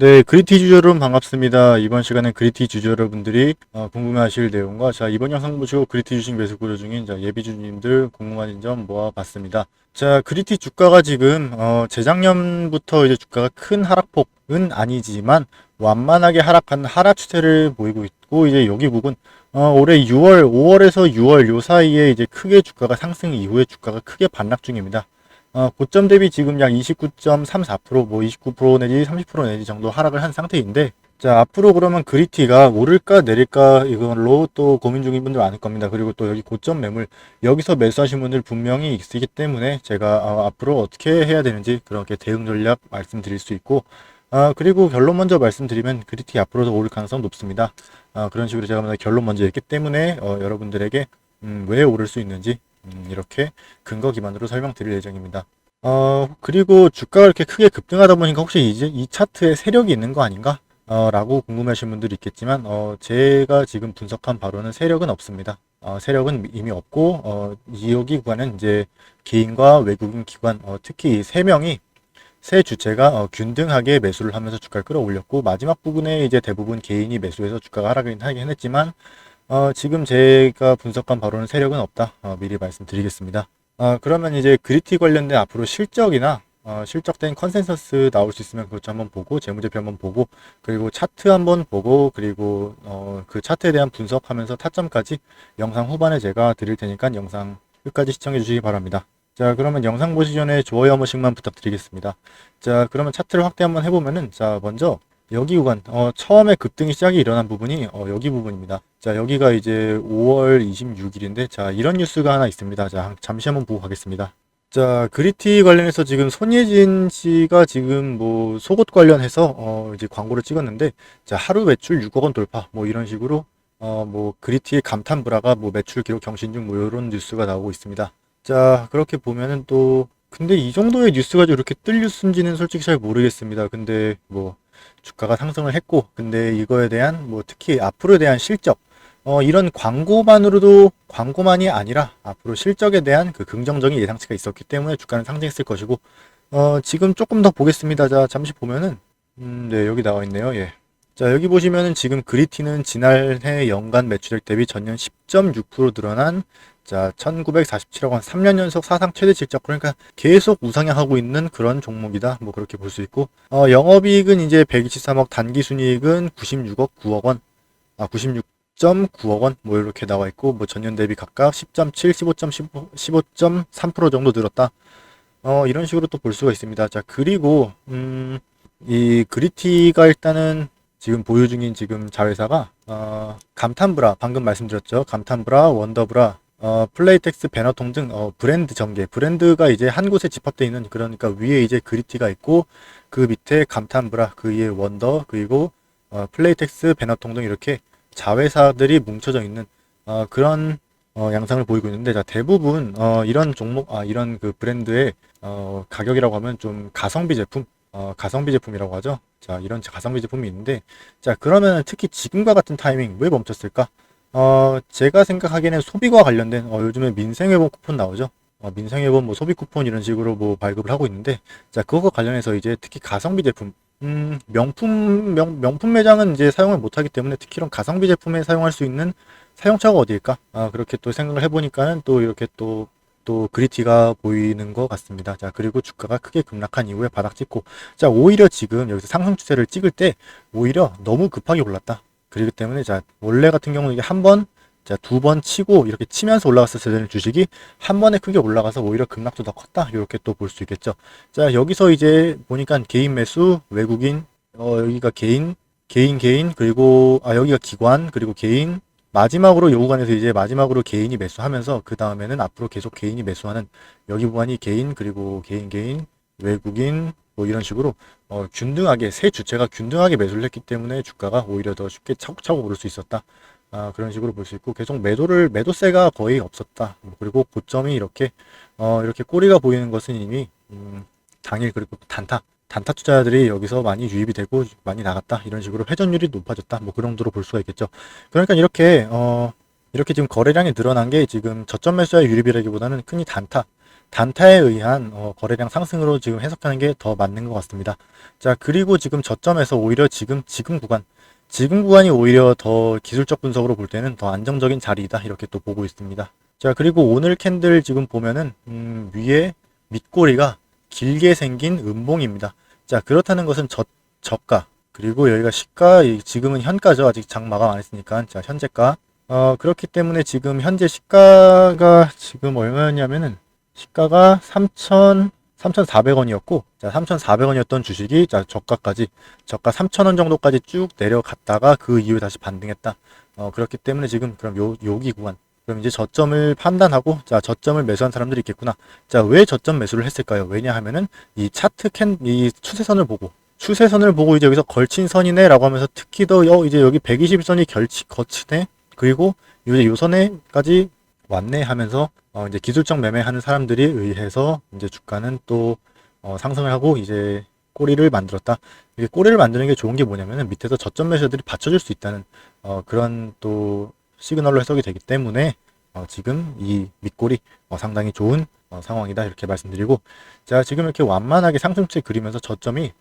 네, 그리티 주주 여러분 반갑습니다. 이번 시간엔 그리티 주주 여러분들이 어, 궁금해하실 내용과 자 이번 영상 보시고 그리티 주식 매수 구조 중인 자, 예비 주주님들 궁금한 점 모아봤습니다. 자 그리티 주가가 지금 어, 재작년부터 이제 주가가 큰 하락폭은 아니지만 완만하게 하락한 하락 추세를 보이고 있고 이제 여기 부분 어, 올해 6월, 5월에서 6월 요 사이에 이제 크게 주가가 상승 이후에 주가가 크게 반락 중입니다. 어, 고점 대비 지금 약 29.34%, 뭐 29% 내지 30% 내지 정도 하락을 한 상태인데, 자, 앞으로 그러면 그리티가 오를까 내릴까 이걸로 또 고민 중인 분들 많을 겁니다. 그리고 또 여기 고점 매물, 여기서 매수하신 분들 분명히 있으기 때문에 제가 어, 앞으로 어떻게 해야 되는지 그렇게 대응 전략 말씀드릴 수 있고, 아, 그리고 결론 먼저 말씀드리면 그리티 앞으로도 오를 가능성 높습니다. 아, 그런 식으로 제가 결론 먼저 했기 때문에 어, 여러분들에게 음, 왜 오를 수 있는지 음, 이렇게 근거 기반으로 설명드릴 예정입니다. 어, 그리고 주가가 이렇게 크게 급등하다 보니까 혹시 이제 이 차트에 세력이 있는 거 아닌가? 어, 라고 궁금하신 분들이 있겠지만, 어, 제가 지금 분석한 바로는 세력은 없습니다. 어, 세력은 이미 없고, 어, 이 여기 구간은 이제 개인과 외국인 기관, 어, 특히 이세 명이 세 주체가 어, 균등하게 매수를 하면서 주가를 끌어올렸고, 마지막 부분에 이제 대부분 개인이 매수해서 주가가 하락을 하긴 했지만, 어, 지금 제가 분석한 바로는 세력은 없다. 어, 미리 말씀드리겠습니다. 어, 그러면 이제 그리티 관련된 앞으로 실적이나 어, 실적된 컨센서스 나올 수 있으면 그것 좀 한번 보고 재무제표 한번 보고 그리고 차트 한번 보고 그리고 어, 그 차트에 대한 분석하면서 타점까지 영상 후반에 제가 드릴 테니까 영상 끝까지 시청해 주시기 바랍니다. 자 그러면 영상 보시 전에 좋아요 한 번씩만 부탁드리겠습니다. 자 그러면 차트를 확대 한번 해보면은 자 먼저 여기 구간 어, 처음에 급등이 시작이 일어난 부분이 어, 여기 부분입니다. 자 여기가 이제 5월 26일인데 자 이런 뉴스가 하나 있습니다. 자 잠시 한번 보고 가겠습니다. 자 그리티 관련해서 지금 손예진 씨가 지금 뭐 속옷 관련해서 어, 이제 광고를 찍었는데 자 하루 매출 6억 원 돌파 뭐 이런 식으로 어, 뭐 그리티의 감탄 브라가 뭐 매출 기록 경신 중 뭐 이런 뉴스가 나오고 있습니다. 자 그렇게 보면은 또 근데 이 정도의 뉴스가 이렇게 뜰 뉴스인지는 솔직히 잘 모르겠습니다. 근데 뭐 주가가 상승을 했고 근데 이거에 대한 뭐 특히 앞으로에 대한 실적 어, 이런 광고만으로도 광고만이 아니라 앞으로 실적에 대한 그 긍정적인 예상치가 있었기 때문에 주가는 상승했을 것이고 어, 지금 조금 더 보겠습니다. 자 잠시 보면은 음, 네 여기 나와 있네요. 예. 자 여기 보시면은 지금 그리티는 지난해 연간 매출액 대비 전년 10.6% 늘어난 자 1947억 원 3년 연속 사상 최대 실적. 그러니까 계속 우상향하고 있는 그런 종목이다. 뭐 그렇게 볼 수 있고. 어, 영업이익은 이제 123억 단기 순이익은 96억 9억 원아 96.9억 원. 뭐 이렇게 나와 있고 뭐 전년 대비 각각 10.7 15.15 15.3% 정도 늘었다. 어 이런 식으로 또 볼 수가 있습니다. 자 그리고 음 이 그리티가 일단은 지금 보유 중인 지금 자회사가 어, 감탄브라 방금 말씀드렸죠. 감탄브라 원더브라 어, 플레이텍스 배너통 등 어, 브랜드 전개. 브랜드가 이제 한 곳에 집합되어 있는 그러니까 위에 이제 그리티가 있고 그 밑에 감탄브라 그 위에 원더 그리고 어, 플레이텍스 배너통 등 이렇게 자회사들이 뭉쳐져 있는 어, 그런 어, 양상을 보이고 있는데 자 대부분 어, 이런 종목 아 이런 그 브랜드의 어, 가격이라고 하면 좀 가성비 제품 어, 가성비 제품이라고 하죠. 자, 이런 가성비 제품이 있는데, 자, 그러면 특히 지금과 같은 타이밍 왜 멈췄을까? 어, 제가 생각하기에는 소비과 관련된, 어, 요즘에 민생회복 쿠폰 나오죠. 어, 민생회복 뭐 소비 쿠폰 이런 식으로 뭐 발급을 하고 있는데, 자, 그거 관련해서 이제 특히 가성비 제품, 음, 명품, 명, 명품 매장은 이제 사용을 못하기 때문에 특히 이런 가성비 제품에 사용할 수 있는 사용처가 어디일까? 아, 그렇게 또 생각을 해보니까는 또 이렇게 또 또 그리티가 보이는 것 같습니다. 자, 그리고 주가가 크게 급락한 이후에 바닥 찍고, 자, 오히려 지금 여기서 상승 추세를 찍을 때 오히려 너무 급하게 올랐다. 그렇기 때문에 자, 원래 같은 경우는 이게 한 번, 자, 두 번 치고 이렇게 치면서 올라갔었어야 되는 주식이 한 번에 크게 올라가서 오히려 급락도 더 컸다. 이렇게 또 볼 수 있겠죠. 자, 여기서 이제 보니까 개인 매수, 외국인, 어, 여기가 개인, 개인, 개인, 그리고, 아, 여기가 기관, 그리고 개인, 마지막으로 요 구간에서 이제 마지막으로 개인이 매수하면서 그 다음에는 앞으로 계속 개인이 매수하는 여기 구간이 개인 그리고 개인 개인 외국인 뭐 이런 식으로 어, 균등하게 세 주체가 균등하게 매수를 했기 때문에 주가가 오히려 더 쉽게 차곡차곡 오를 수 있었다. 아, 그런 식으로 볼 수 있고 계속 매도를 매도세가 거의 없었다. 뭐 그리고 고점이 이렇게 어, 이렇게 꼬리가 보이는 것은 이미 음, 당일 그리고 단타 단타 투자자들이 여기서 많이 유입이 되고 많이 나갔다 이런 식으로 회전율이 높아졌다 뭐그 정도로 볼 수가 있겠죠 그러니까 이렇게 어 이렇게 지금 거래량이 늘어난 게 지금 저점 매수와 유입이라기보다는 흔히 단타 단타에 의한 어, 거래량 상승으로 지금 해석하는 게 더 맞는 것 같습니다. 자, 그리고 지금 저점에서 오히려 지금 지금 구간 지금 구간이 오히려 더 기술적 분석으로 볼 때는 더 안정적인 자리이다 이렇게 또 보고 있습니다. 자 그리고 오늘 캔들 지금 보면은 음, 위에 밑꼬리가 길게 생긴 음봉입니다. 자 그렇다는 것은 저, 저가. 그리고 여기가 시가 이- 지금은 현가죠. 아직 장 마감 안 했으니까. 자 현재가. 어 그렇기 때문에 지금 현재 시가가 지금 얼마였냐면은 시가가 3천 3,400원이었고 자 3,400원이었던 주식이 자 저가까지 저가 3,000원 정도까지 쭉 내려갔다가 그 이후에 다시 반등했다. 어 그렇기 때문에 지금 그럼 요 여기 구간 그럼 이제 저점을 판단하고 자 저점을 매수한 사람들이 있겠구나. 자 왜 저점 매수를 했을까요? 왜냐하면은 이 차트 캔 이 추세선을 보고 추세선을 보고 이제 여기서 걸친 선이네 라고 하면서 특히 더 어, 이제 여기 120선이 결치 거치네 그리고 이제 요 선에까지 왔네 하면서 어 이제 기술적 매매하는 사람들이 의해서 이제 주가는 또 어, 상승을 하고 이제 꼬리를 만들었다. 이게 꼬리를 만드는 게 좋은 게 뭐냐면은 밑에서 저점 매수들이 받쳐줄 수 있다는 어, 그런 또 시그널로 해석이 되기 때문에 어, 지금 이 밑꼬리 어, 상당히 좋은 어, 상황이다 이렇게 말씀드리고 자 지금 이렇게 완만하게 상승세 그리면서 저점이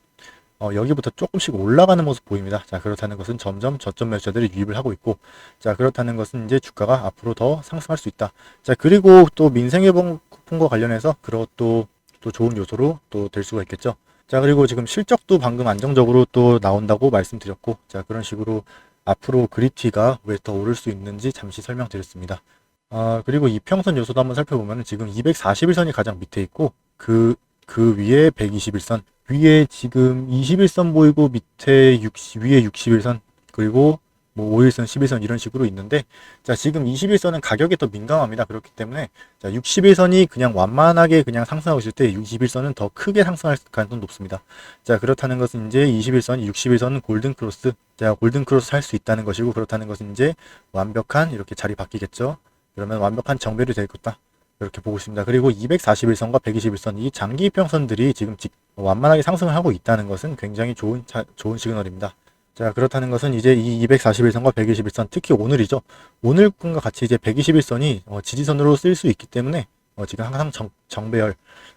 어, 여기부터 조금씩 올라가는 모습 보입니다. 자 그렇다는 것은 점점 저점 매수자들이 유입을 하고 있고 자 그렇다는 것은 이제 주가가 앞으로 더 상승할 수 있다. 자 그리고 또 민생회복 쿠폰과 관련해서 그것도 또 좋은 요소로 또 될 수가 있겠죠. 자 그리고 지금 실적도 방금 안정적으로 또 나온다고 말씀드렸고 자 그런 식으로 앞으로 그리티가 왜 더 오를 수 있는지 잠시 설명드렸습니다. 아 그리고 이 평선 요소도 한번 살펴보면 지금 241선이 가장 밑에 있고 그 그 위에 121선 위에 지금 21선 보이고 밑에 60 위에 61선 그리고 뭐 5일선, 11선 이런 식으로 있는데 자 지금 21선은 가격에 더 민감합니다. 그렇기 때문에 자 61선이 그냥 완만하게 그냥 상승하고 있을 때 61선은 더 크게 상승할 가능성이 높습니다. 자 그렇다는 것은 이제 21선, 61선은 골든 크로스 자 골든 크로스 할 수 있다는 것이고 그렇다는 것은 이제 완벽한 이렇게 자리 바뀌겠죠. 그러면 완벽한 정배이 되겠다. 이렇게 보고 있습니다. 그리고 241선과 121선 이 장기 이평선들이 지금 직- 완만하게 상승을 하고 있다는 것은 굉장히 좋은 자- 좋은 시그널입니다. 자 그렇다는 것은 이제 이 241선과 121선 특히 오늘이죠. 오늘 분과 같이 이제 121선이 어, 지지선으로 쓰일 수 있기 때문에 어, 지금 항상 정, 정배열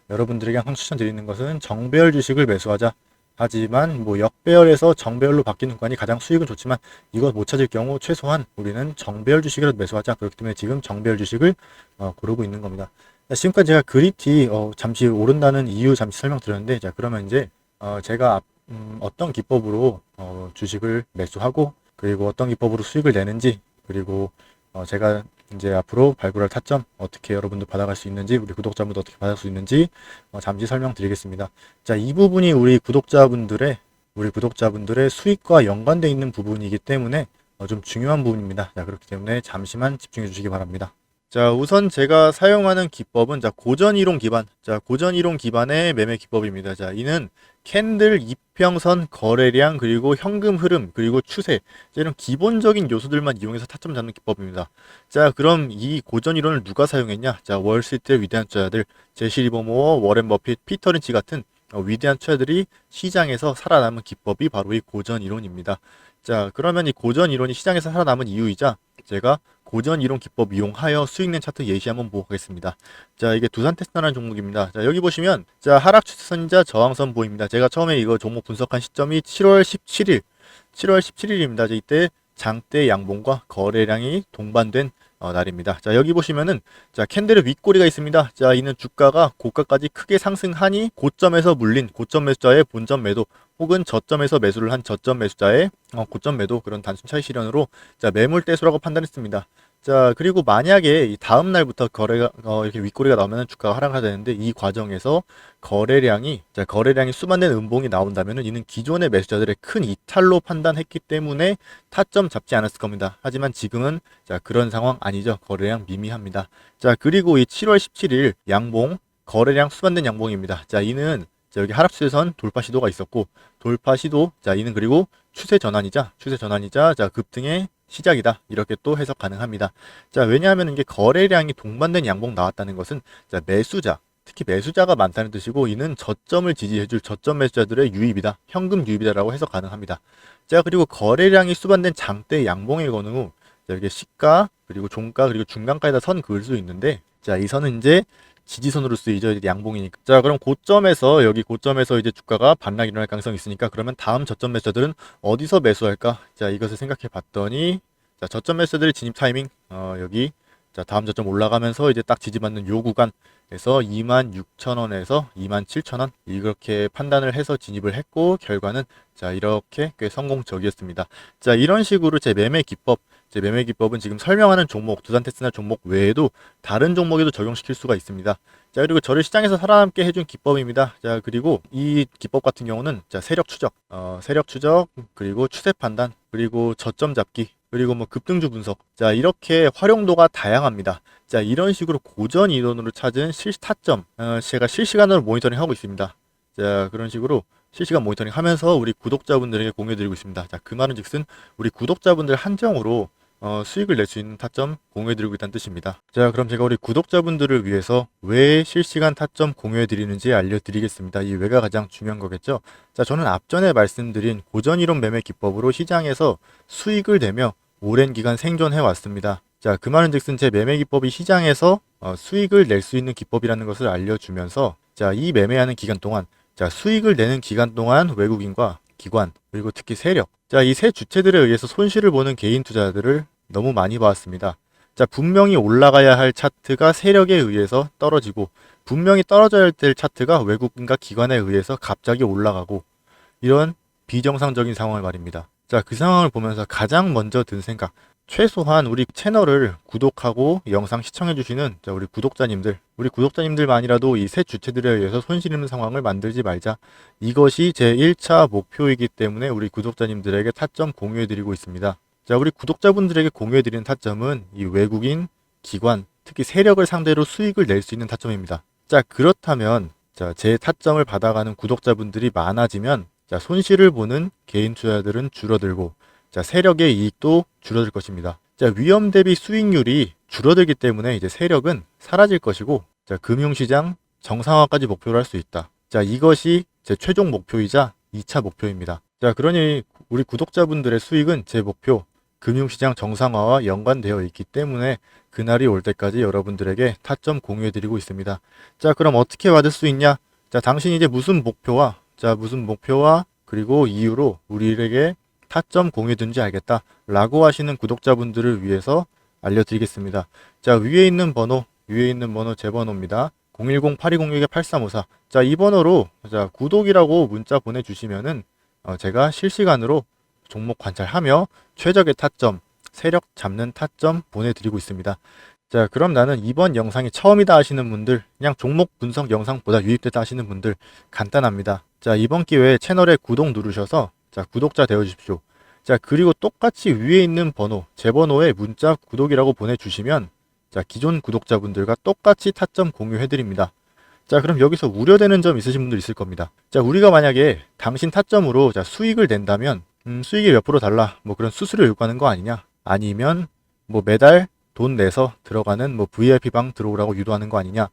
여러분들에게 항상 추천드리는 것은 정배열 주식을 매수하자. 하지만 뭐 역배열에서 정배열로 바뀌는 구간이 가장 수익은 좋지만 이거 못 찾을 경우 최소한 우리는 정배열 주식이라도 매수하자. 그렇기 때문에 지금 정배열 주식을 어, 고르고 있는 겁니다. 자, 지금까지 제가 그리티 어, 잠시 오른다는 이유 잠시 설명드렸는데 자 그러면 이제 어, 제가 앞- 음, 어떤 기법으로 어, 주식을 매수하고 그리고 어떤 기법으로 수익을 내는지 그리고 어, 제가 이제 앞으로 발굴할 타점 어떻게 여러분들 받아갈 수 있는지 우리 구독자분들 어떻게 받을 수 있는지 어, 잠시 설명드리겠습니다. 자, 이 부분이 우리 구독자분들의 우리 구독자분들의 수익과 연관되어 있는 부분이기 때문에 어, 좀 중요한 부분입니다. 자, 그렇기 때문에 잠시만 집중해 주시기 바랍니다. 자, 우선 제가 사용하는 기법은 자, 고전 이론 기반. 자, 고전 이론 기반의 매매 기법입니다. 자, 이는 캔들 이평선 거래량 그리고 현금 흐름 그리고 추세 자, 이런 기본적인 요소들만 이용해서 타점 잡는 기법입니다. 자, 그럼 이 고전 이론을 누가 사용했냐? 자, 월스트리트의 위대한 투자자들 제시 리버모어, 워렌 버핏, 피터 린치 같은 어, 위대한 투자들이 시장에서 살아남은 기법이 바로 이 고전 이론입니다. 자, 그러면 이 고전 이론이 시장에서 살아남은 이유이자 제가 고전 이론 기법 이용하여 수익낸 차트 예시 한번 보고 가겠습니다. 자, 이게 두산 테스트라는 종목입니다. 자, 여기 보시면 자, 하락 추세선이자 저항선 보입니다. 제가 처음에 이거 종목 분석한 시점이 7월 17일, 7월 17일입니다. 자, 이때 장대 양봉과 거래량이 동반된 어, 날입니다. 자, 여기 보시면은 자, 캔들의 윗꼬리가 있습니다. 자, 이는 주가가 고가까지 크게 상승하니 고점에서 물린 고점 매수자의 본점 매도 혹은 저점에서 매수를 한 저점 매수자의 어, 고점 매도 그런 단순 차익 실현으로 자, 매물 대수라고 판단했습니다. 자, 그리고 만약에 이 다음 날부터 거래가 어, 이렇게 윗꼬리가 나오면 주가가 하락하게 되는데 이 과정에서 거래량이 자, 거래량이 수만된 음봉이 나온다면은 이는 기존의 매수자들의 큰 이탈로 판단했기 때문에 타점 잡지 않았을 겁니다. 하지만 지금은 자, 그런 상황 아니죠. 거래량 미미합니다. 자, 그리고 이 7월 17일 양봉 거래량 수반된 양봉입니다. 자, 이는 자, 여기 하락수에선 돌파 시도가 있었고 돌파 시도 자, 이는 그리고 추세 전환이자 추세 전환이자 자, 급등의 시작이다. 이렇게 또 해석 가능합니다. 자, 왜냐하면 이게 거래량이 동반된 양봉 나왔다는 것은 자, 매수자 특히 매수자가 많다는 뜻이고 이는 저점을 지지해줄 저점 매수자들의 유입이다. 현금 유입이다라고 해석 가능합니다. 자, 그리고 거래량이 수반된 장대 양봉의 경우 자, 이게 시가 그리고 종가 그리고 중간가에다 선 그을 수 있는데 자, 이 선은 이제 지지선으로 쓰이죠. 이제 양봉이니까. 자, 그럼 고점에서 여기 고점에서 이제 주가가 반락이 일어날 가능성이 있으니까 그러면 다음 저점 매수자들은 어디서 매수할까? 자, 이것을 생각해 봤더니 자, 저점 매수자들의 진입 타이밍 어, 여기 자, 다음 저점 올라가면서 이제 딱 지지받는 요 구간에서 26,000원에서 27,000원 이렇게 판단을 해서 진입을 했고 결과는 자, 이렇게 꽤 성공적이었습니다. 자, 이런 식으로 제 매매 기법 제 매매 기법은 지금 설명하는 종목, 두산 테스나 종목 외에도 다른 종목에도 적용시킬 수가 있습니다. 자, 그리고 저를 시장에서 살아남게 해준 기법입니다. 자, 그리고 이 기법 같은 경우는 자, 세력 추적, 어, 세력 추적, 그리고 추세 판단, 그리고 저점 잡기, 그리고 뭐 급등주 분석. 자, 이렇게 활용도가 다양합니다. 자, 이런 식으로 고전 이론으로 찾은 실시 타점, 어, 제가 실시간으로 모니터링 하고 있습니다. 자, 그런 식으로 실시간 모니터링 하면서 우리 구독자분들에게 공유드리고 있습니다. 자, 그 말은 즉슨 우리 구독자분들 한정으로 어, 수익을 낼 수 있는 타점 공유해드리고 있다는 뜻입니다. 자, 그럼 제가 우리 구독자분들을 위해서 왜 실시간 타점 공유해드리는지 알려드리겠습니다. 이 왜가 가장 중요한 거겠죠? 자, 저는 앞전에 말씀드린 고전이론 매매 기법으로 시장에서 수익을 내며 오랜 기간 생존해 왔습니다. 자, 그 말은 즉슨 제 매매 기법이 시장에서 어, 수익을 낼 수 있는 기법이라는 것을 알려주면서 자, 이 매매하는 기간 동안 자, 수익을 내는 기간 동안 외국인과 기관, 그리고 특히 세력. 자, 이 세 주체들에 의해서 손실을 보는 개인 투자들을 너무 많이 봤습니다. 자, 분명히 올라가야 할 차트가 세력에 의해서 떨어지고, 분명히 떨어져야 될 차트가 외국인과 기관에 의해서 갑자기 올라가고, 이런 비정상적인 상황을 말입니다. 자, 그 상황을 보면서 가장 먼저 든 생각, 최소한 우리 채널을 구독하고 영상 시청해주시는 자, 우리 구독자님들, 우리 구독자님들만이라도 이세 주체들에 의해서 손실 있는 상황을 만들지 말자. 이것이 제 1차 목표이기 때문에 우리 구독자님들에게 타점 공유해드리고 있습니다. 자, 우리 구독자분들에게 공유해드리는 타점은 이 외국인, 기관, 특히 세력을 상대로 수익을 낼 수 있는 타점입니다. 자, 그렇다면, 자, 제 타점을 받아가는 구독자분들이 많아지면, 자, 손실을 보는 개인 투자들은 줄어들고, 자, 세력의 이익도 줄어들 것입니다. 자, 위험 대비 수익률이 줄어들기 때문에 이제 세력은 사라질 것이고, 자, 금융시장 정상화까지 목표로 할 수 있다. 자, 이것이 제 최종 목표이자 2차 목표입니다. 자, 그러니 우리 구독자분들의 수익은 제 목표, 금융시장 정상화와 연관되어 있기 때문에 그날이 올 때까지 여러분들에게 타점 공유해드리고 있습니다. 자, 그럼 어떻게 받을 수 있냐? 자, 당신이 이제 무슨 목표와, 자, 무슨 목표와 그리고 이유로 우리에게 타점 공유든지 알겠다. 라고 하시는 구독자분들을 위해서 알려드리겠습니다. 자, 위에 있는 번호, 위에 있는 번호 제 번호입니다. 010-8206-8354. 자, 이 번호로 자, 구독이라고 문자 보내주시면은 어, 제가 실시간으로 종목 관찰하며 최적의 타점, 세력 잡는 타점 보내드리고 있습니다. 자, 그럼 나는 이번 영상이 처음이다 하시는 분들, 그냥 종목 분석 영상보다 유입됐다 하시는 분들 간단합니다. 자, 이번 기회에 채널에 구독 누르셔서 자, 구독자 되어 주십시오. 자, 그리고 똑같이 위에 있는 번호, 제 번호에 문자 구독이라고 보내주시면 자, 기존 구독자분들과 똑같이 타점 공유해드립니다. 자, 그럼 여기서 우려되는 점 있으신 분들 있을 겁니다. 자, 우리가 만약에 당신 타점으로 자, 수익을 낸다면, 음, 수익이 몇 프로 달라. 뭐 그런 수수료 요구하는 거 아니냐? 아니면, 뭐 매달 돈 내서 들어가는 뭐 VIP 방 들어오라고 유도하는 거 아니냐?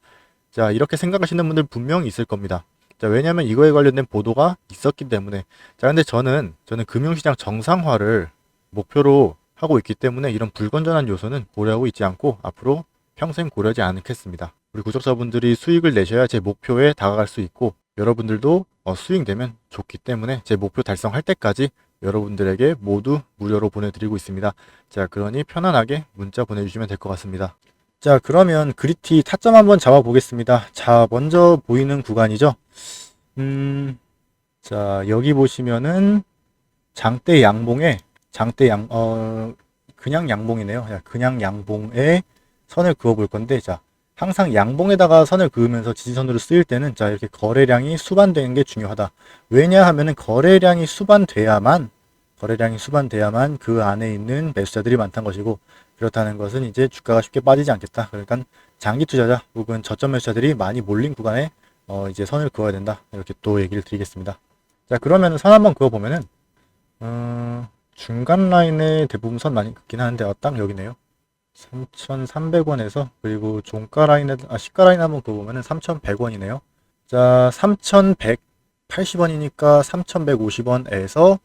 자, 이렇게 생각하시는 분들 분명히 있을 겁니다. 자, 왜냐면 이거에 관련된 보도가 있었기 때문에. 자, 근데 저는, 저는 금융시장 정상화를 목표로 하고 있기 때문에 이런 불건전한 요소는 고려하고 있지 않고 앞으로 평생 고려하지 않겠습니다. 우리 구독자분들이 수익을 내셔야 제 목표에 다가갈 수 있고 여러분들도 어, 수익 내면 좋기 때문에 제 목표 달성할 때까지 여러분들에게 모두 무료로 보내드리고 있습니다. 자, 그러니 편안하게 문자 보내주시면 될 것 같습니다. 자, 그러면 그리티 타점 한번 잡아보겠습니다. 자, 먼저 보이는 구간이죠. 음, 자, 여기 보시면은 장대 양봉에 장대 양, 어, 그냥 양봉이네요. 야, 그냥 양봉에 선을 그어 볼 건데, 자, 항상 양봉에다가 선을 그으면서 지지선으로 쓰일 때는, 자, 이렇게 거래량이 수반되는 게 중요하다. 왜냐하면은 거래량이 수반돼야만, 거래량이 수반돼야만 그 안에 있는 매수자들이 많다는 것이고, 그렇다는 것은 이제 주가가 쉽게 빠지지 않겠다. 그러니까 장기 투자자 혹은 저점 매수자들이 많이 몰린 구간에 어, 이제 선을 그어야 된다. 이렇게 또 얘기를 드리겠습니다. 자, 그러면 선 한번 그어 보면은, 어, 중간 라인에 대부분 선 많이 긋긴 하는데 어, 딱 여기네요. 3,300원에서 그리고 종가 라인에 아 시가 라인 한번 그어보면은 3,100원이네요. 자, 3,180원이니까 3,150원에서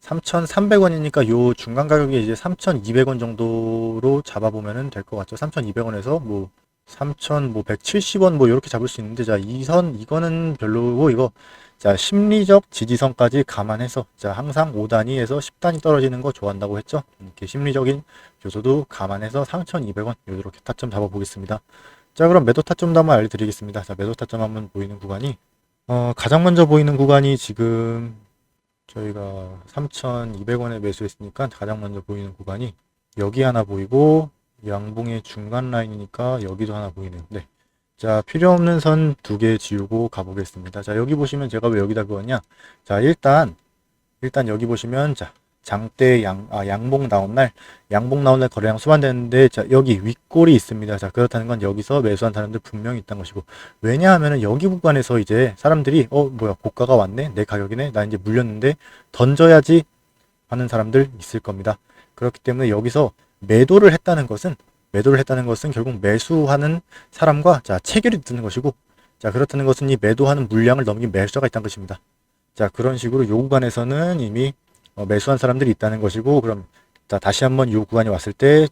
3,300원이니까 요 중간 가격이 이제 3,200원 정도로 잡아보면은 될 것 같죠. 3,200원에서 뭐 3,170원 뭐 이렇게 잡을 수 있는데 자, 이 선 이거는 별로고 이거 자, 심리적 지지선까지 감안해서 자, 항상 5단위에서 10단위 떨어지는 거 좋아한다고 했죠. 이렇게 심리적인 요소도 감안해서 3,200원 이렇게 타점 잡아 보겠습니다. 자, 그럼 매도 타점도 한번 알려드리겠습니다. 자, 매도 타점 한번 보이는 구간이 어, 가장 먼저 보이는 구간이 지금 저희가 3,200원에 매수했으니까 가장 먼저 보이는 구간이 여기 하나 보이고 양봉의 중간 라인이니까 여기도 하나 보이네요. 네. 자, 필요 없는 선 두 개 지우고 가보겠습니다. 자, 여기 보시면 제가 왜 여기다 그었냐? 자, 일단, 일단 여기 보시면, 자, 장대 양, 아, 양봉 나온 날, 양봉 나온 날 거래량 수반되는데, 자, 여기 윗골이 있습니다. 자, 그렇다는 건 여기서 매수한 사람들 분명히 있다는 것이고, 왜냐하면은 여기 구간에서 이제 사람들이, 어, 뭐야, 고가가 왔네? 내 가격이네? 나 이제 물렸는데, 던져야지 하는 사람들 있을 겁니다. 그렇기 때문에 여기서 매도를 했다는 것은 매도를 했다는 것은 결국 매수하는 사람과 자 체결이 되는 것이고 자 그렇다는 것은 이 매도하는 물량을 넘긴 매수자가 있다는 것입니다. 자 그런 식으로 요 구간에서는 이미 어, 매수한 사람들이 있다는 것이고 그럼 자 다시 한번 요 구간이 왔을 때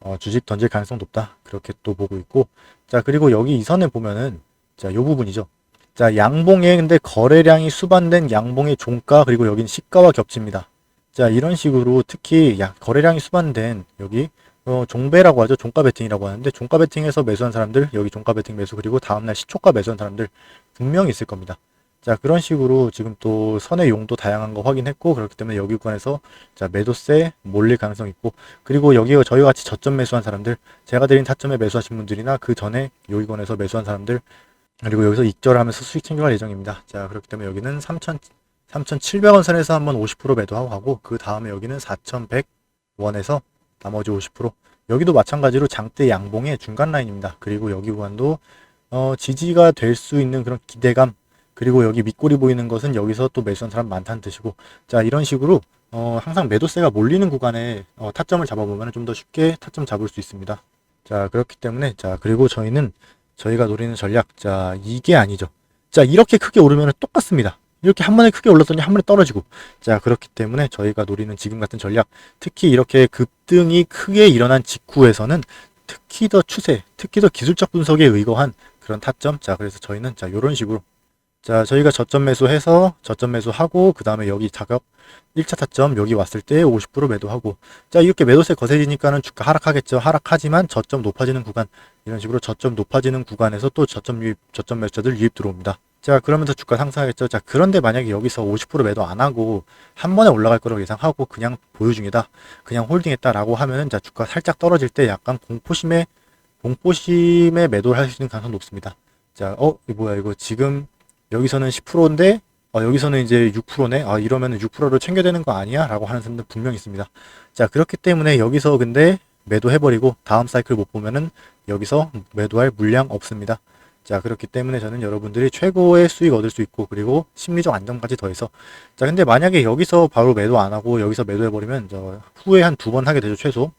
어, 주식 던질 가능성 높다 그렇게 또 보고 있고 자 그리고 여기 이 선에 보면은 자요 부분이죠. 자 양봉에 근데 거래량이 수반된 양봉의 종가 그리고 여기는 시가와 겹칩니다. 자 이런 식으로 특히 야, 거래량이 수반된 여기 어, 종배라고 하죠. 종가 베팅이라고 하는데 종가 베팅에서 매수한 사람들 여기 종가 베팅 매수 그리고 다음날 시초가 매수한 사람들 분명히 있을 겁니다. 자 그런 식으로 지금 또 선의 용도 다양한 거 확인했고 그렇기 때문에 여기 구간에서 자 매도세 몰릴 가능성 있고 그리고 여기 저희와 같이 저점 매수한 사람들 제가 드린 타점에 매수하신 분들이나 그 전에 여기 구간에서 매수한 사람들 그리고 여기서 익절하면서 수익 챙겨갈 예정입니다. 자 그렇기 때문에 여기는 3천 3,700원 선에서 한번 50% 매도하고 그 다음에 여기는 4,100원에서 나머지 50% 여기도 마찬가지로 장대 양봉의 중간 라인입니다. 그리고 여기 구간도 어, 지지가 될 수 있는 그런 기대감 그리고 여기 밑골이 보이는 것은 여기서 또 매수한 사람 많다는 뜻이고 자 이런 식으로 어, 항상 매도세가 몰리는 구간에 어, 타점을 잡아보면 좀 더 쉽게 타점 잡을 수 있습니다. 자 그렇기 때문에 자 그리고 저희는 저희가 노리는 전략 자 이게 아니죠. 자 이렇게 크게 오르면 똑같습니다. 이렇게 한 번에 크게 올랐더니 한 번에 떨어지고. 자 그렇기 때문에 저희가 노리는 지금 같은 전략 특히 이렇게 급등이 크게 일어난 직후에서는 특히 더 추세 특히 더 기술적 분석에 의거한 그런 타점. 자 그래서 저희는 자 요런 식으로. 자 저희가 저점 매수해서 저점 매수하고 그 다음에 여기 자격 1차 타점 여기 왔을 때 50% 매도하고. 자 이렇게 매도세 거세지니까는 주가 하락하겠죠. 하락하지만 저점 높아지는 구간 이런 식으로 저점 높아지는 구간에서 또 저점 유입 저점 매수자들 유입 들어옵니다 자 그러면서 주가 상승하겠죠. 자 그런데 만약에 여기서 50% 매도 안 하고 한 번에 올라갈 거라고 예상하고 그냥 보유 중이다. 그냥 홀딩했다 라고 하면은 자 주가 살짝 떨어질 때 약간 공포심에 공포심에 매도를 할 수 있는 가능성이 높습니다. 자, 어, 이 뭐야 이거 지금 여기서는 10%인데 어, 여기서는 이제 6%네. 아, 이러면은 6%를 챙겨야 되는 거 아니야? 라고 하는 사람들 분명히 있습니다. 자, 그렇기 때문에 여기서 근데 매도해버리고 다음 사이클 못 보면은 여기서 매도할 물량 없습니다. 자 그렇기 때문에 저는 여러분들이 최고의 수익 얻을 수 있고 그리고 심리적 안정까지 더해서. 자 근데 만약에 여기서 바로 매도 안 하고 여기서 매도해 버리면 저 후에 한 두 번 하게 되죠 최소.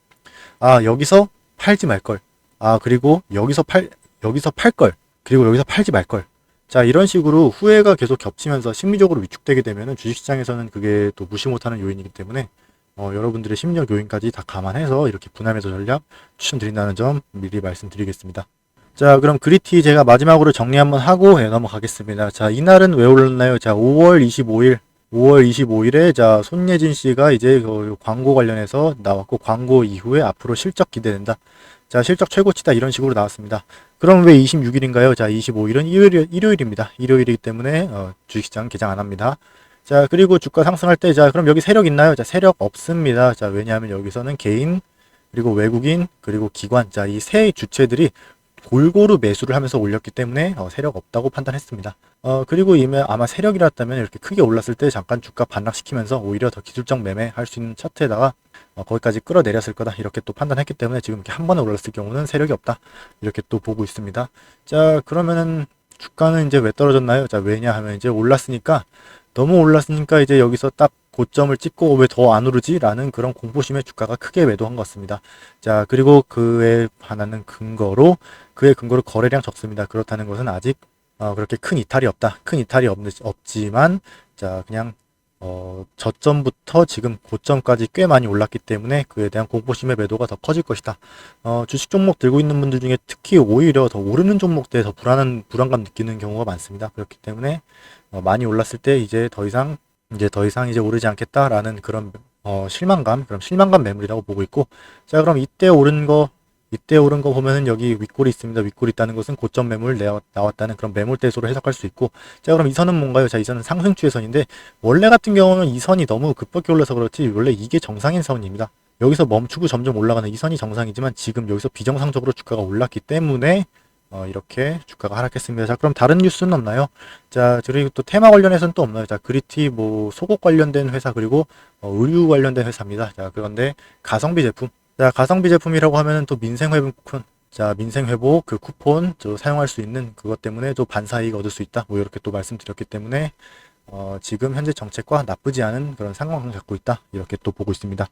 아 여기서 팔지 말 걸. 아 그리고 여기서 팔 여기서 팔 걸. 그리고 여기서 팔지 말 걸. 자 이런 식으로 후회가 계속 겹치면서 심리적으로 위축되게 되면은 주식시장에서는 그게 또 무시 못하는 요인이기 때문에 어, 여러분들의 심리적 요인까지 다 감안해서 이렇게 분할매도 전략 추천드린다는 점 미리 말씀드리겠습니다. 자, 그럼 그리티 제가 마지막으로 정리 한번 하고 예, 넘어가겠습니다. 자, 이날은 왜 올랐나요? 자, 5월 25일, 5월 25일에 자, 손예진 씨가 이제 그 광고 관련해서 나왔고 광고 이후에 앞으로 실적 기대된다. 자, 실적 최고치다 이런 식으로 나왔습니다. 그럼 왜 26일인가요? 자, 25일은 일요일, 일요일입니다. 일요일이기 때문에 어, 주식시장 개장 안 합니다. 자, 그리고 주가 상승할 때, 자, 그럼 여기 세력 있나요? 자, 세력 없습니다. 자, 왜냐하면 여기서는 개인, 그리고 외국인, 그리고 기관, 자, 이 세 주체들이 골고루 매수를 하면서 올렸기 때문에 어, 세력 없다고 판단했습니다. 어, 그리고 이면 아마 세력이랐다면 이렇게 크게 올랐을 때 잠깐 주가 반락시키면서 오히려 더 기술적 매매 할 수 있는 차트에다가 어, 거기까지 끌어내렸을 거다 이렇게 또 판단했기 때문에 지금 이렇게 한 번에 올랐을 경우는 세력이 없다 이렇게 또 보고 있습니다. 자 그러면은 주가는 이제 왜 떨어졌나요? 자 왜냐 하면 이제 올랐으니까 너무 올랐으니까 이제 여기서 딱 고점을 찍고 왜 더 안 오르지? 라는 그런 공포심에 주가가 크게 매도한 것 같습니다. 자, 그리고 그에 반하는 근거로 그의 근거로 거래량 적습니다. 그렇다는 것은 아직 어, 그렇게 큰 이탈이 없다. 큰 이탈이 없, 없지만 자 그냥 어, 어, 저점부터 지금 고점까지 꽤 많이 올랐기 때문에 그에 대한 공포심의 매도가 더 커질 것이다. 어, 주식 종목 들고 있는 분들 중에 특히 오히려 더 오르는 종목대에 더 불안한 불안감 느끼는 경우가 많습니다. 그렇기 때문에 어, 많이 올랐을 때 이제 더 이상 이제 더 이상 이제 오르지 않겠다라는 그런 어, 실망감, 그럼 실망감 매물이라고 보고 있고 자 그럼 이때 오른 거 이때 오른 거 보면은 여기 윗골이 있습니다. 윗골이 있다는 것은 고점 매물 나왔다는 그런 매물 대소로 해석할 수 있고 자 그럼 이 선은 뭔가요? 자 이 선은 상승추의 선인데 원래 같은 경우는 이 선이 너무 급격히 올라서 그렇지 원래 이게 정상인 선입니다. 여기서 멈추고 점점 올라가는 이 선이 정상이지만 지금 여기서 비정상적으로 주가가 올랐기 때문에 어, 이렇게 주가가 하락했습니다. 자 그럼 다른 뉴스는 없나요? 자 그리고 또 테마 관련해서는 또 없나요? 자 그리티 뭐 속옷 관련된 회사 그리고 어, 의류 관련된 회사입니다. 자 그런데 가성비 제품 자 가성비 제품이라고 하면은 또 민생회복 쿠폰 자 민생회복 그 쿠폰 저 사용할 수 있는 그것 때문에 또 반사이익 얻을 수 있다 뭐 이렇게 또 말씀드렸기 때문에 어, 지금 현재 정책과 나쁘지 않은 그런 상황을 갖고 있다 이렇게 또 보고 있습니다.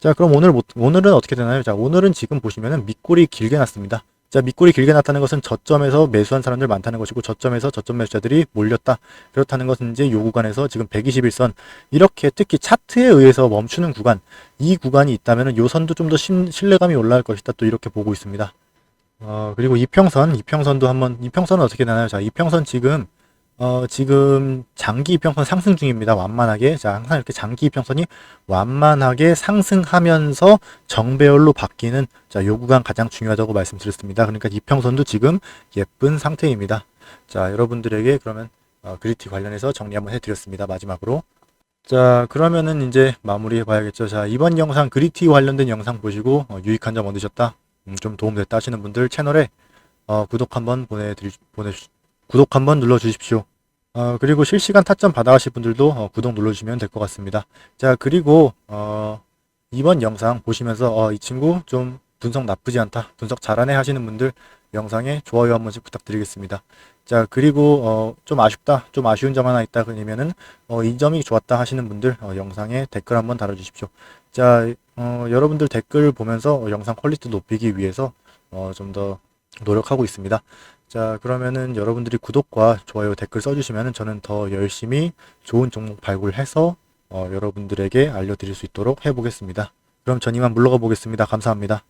자 그럼 오늘 뭐- 오늘은 어떻게 되나요? 자 오늘은 지금 보시면은 밑골이 길게 났습니다. 자 밑골이 길게 났다는 것은 저점에서 매수한 사람들 많다는 것이고 저점에서 저점 매수자들이 몰렸다. 그렇다는 것은 이제 요 구간에서 지금 121선 이렇게 특히 차트에 의해서 멈추는 구간 이 구간이 있다면 요 선도 좀 더 신뢰감이 올라갈 것이다 또 이렇게 보고 있습니다. 어 그리고 이평선 이평선도 한번 이평선은 어떻게 되나요? 자 이평선 지금 어 지금 장기 이평선 상승 중입니다. 완만하게 자 항상 이렇게 장기 이평선이 완만하게 상승하면서 정배열로 바뀌는 자 요 구간 가장 중요하다고 말씀드렸습니다. 그러니까 이평선도 지금 예쁜 상태입니다. 자 여러분들에게 그러면 어, 그리티 관련해서 정리 한번 해드렸습니다. 마지막으로. 자, 그러면은 이제 마무리해 봐야겠죠. 자, 이번 영상 그리티 관련된 영상 보시고 어, 유익한 점 얻으셨다, 음, 좀 도움 됐다 하시는 분들 채널에 어, 구독 한번 보내드리, 보내, 구독 한번 눌러주십시오. 어, 그리고 실시간 타점 받아가실 분들도 어, 구독 눌러주시면 될 것 같습니다. 자, 그리고 어, 이번 영상 보시면서 어, 이 친구 좀 분석 나쁘지 않다, 분석 잘하네 하시는 분들 영상에 좋아요 한 번씩 부탁드리겠습니다. 자, 그리고 어, 좀 아쉽다, 좀 아쉬운 점 하나 있다 그러면은 어, 이 점이 좋았다 하시는 분들 어, 영상에 댓글 한번 달아주십시오. 자, 어, 여러분들 댓글 보면서 어, 영상 퀄리티 높이기 위해서 어, 좀 더 노력하고 있습니다. 자, 그러면은 여러분들이 구독과 좋아요 댓글 써주시면은 저는 더 열심히 좋은 종목 발굴해서 어, 여러분들에게 알려드릴 수 있도록 해보겠습니다. 그럼 전 이만 물러가 보겠습니다. 감사합니다.